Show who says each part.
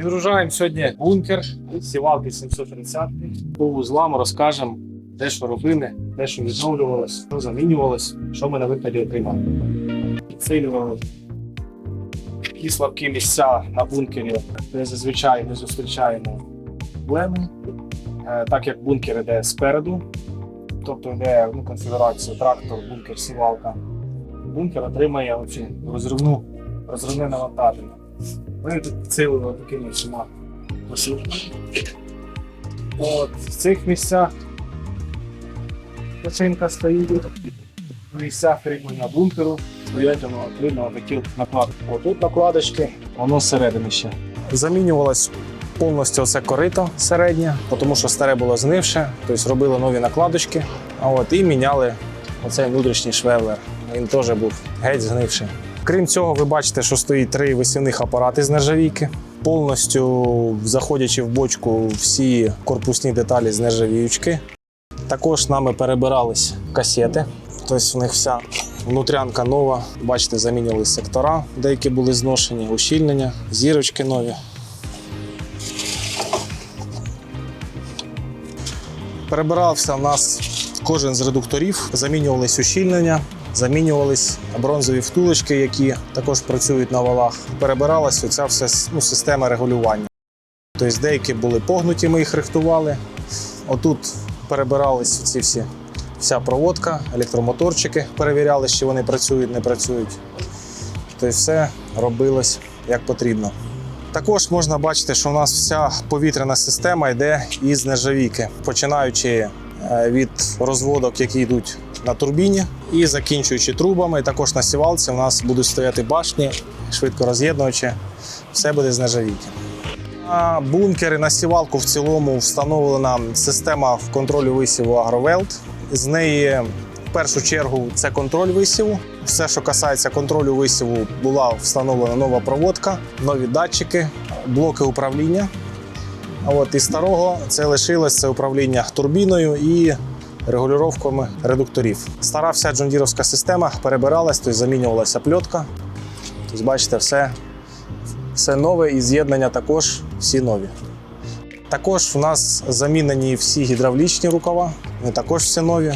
Speaker 1: Відгружаємо сьогодні бункер, сівалки 730. По вузлам розкажемо, де що робили, де що відновлювалось, що замінювалось, що ми на виході отримали. Підсилювали такі слабкі місця на бункері, де зазвичай не зустрічаємо проблеми. Е, Так як бункер іде спереду, тобто йде ну, конфігурація трактор, бункер, сівалка. Бункер отримає розривну, розривне навантаження. Ми тут підсилили такими всіма посилками. От в цих місцях починка стоїть. В місцях кріплення бункеру стоять воно видно такі накладки. Отут накладочки, воно всередині ще. Замінювалось повністю це корито середнє, тому що старе було знивше, тобто робили нові накладочки. От і міняли оцей внутрішній швеллер. Він теж був геть згнивший. Крім цього, ви бачите, що стоїть три висівних апарати з нержавійки. Повністю заходячи в бочку всі корпусні деталі з нержавіючки. Також нами перебирались касети. Тобто в них вся внутрянка нова. Бачите, замінювали сектора, деякі були зношені, ущільнення, зірочки нові. Перебирався в нас кожен з редукторів, замінювались ущільнення, замінювались бронзові втулочки, які також працюють на валах. Перебиралась оця вся ну, система регулювання. Тобто деякі були погнуті, ми їх рихтували. Отут перебирались ці всі, вся проводка, електромоторчики перевіряли, чи вони працюють, не працюють. Тобто все робилось як потрібно. Також можна бачити, що у нас вся повітряна система йде із нержавійки, починаючи е, від розводок, які йдуть на турбіні, і закінчуючи трубами. Також на сівалці у нас будуть стояти башні, швидко роз'єднуючи. Все буде з нержавійки. На бункери на сівалку в цілому встановлена система контролю висіву Агровелт. З неї в першу чергу це контроль висіву. Все, що касається контролю висіву, була встановлена нова проводка, нові датчики, блоки управління. От із старого це лишилось управління турбіною і регулюваннями редукторів. Стара вся джондіровська система перебиралась, тобто замінювалася пльотка. Тобто, бачите, все, все нове і з'єднання також всі нові. Також у нас замінені всі гідравлічні рукава, вони також всі нові.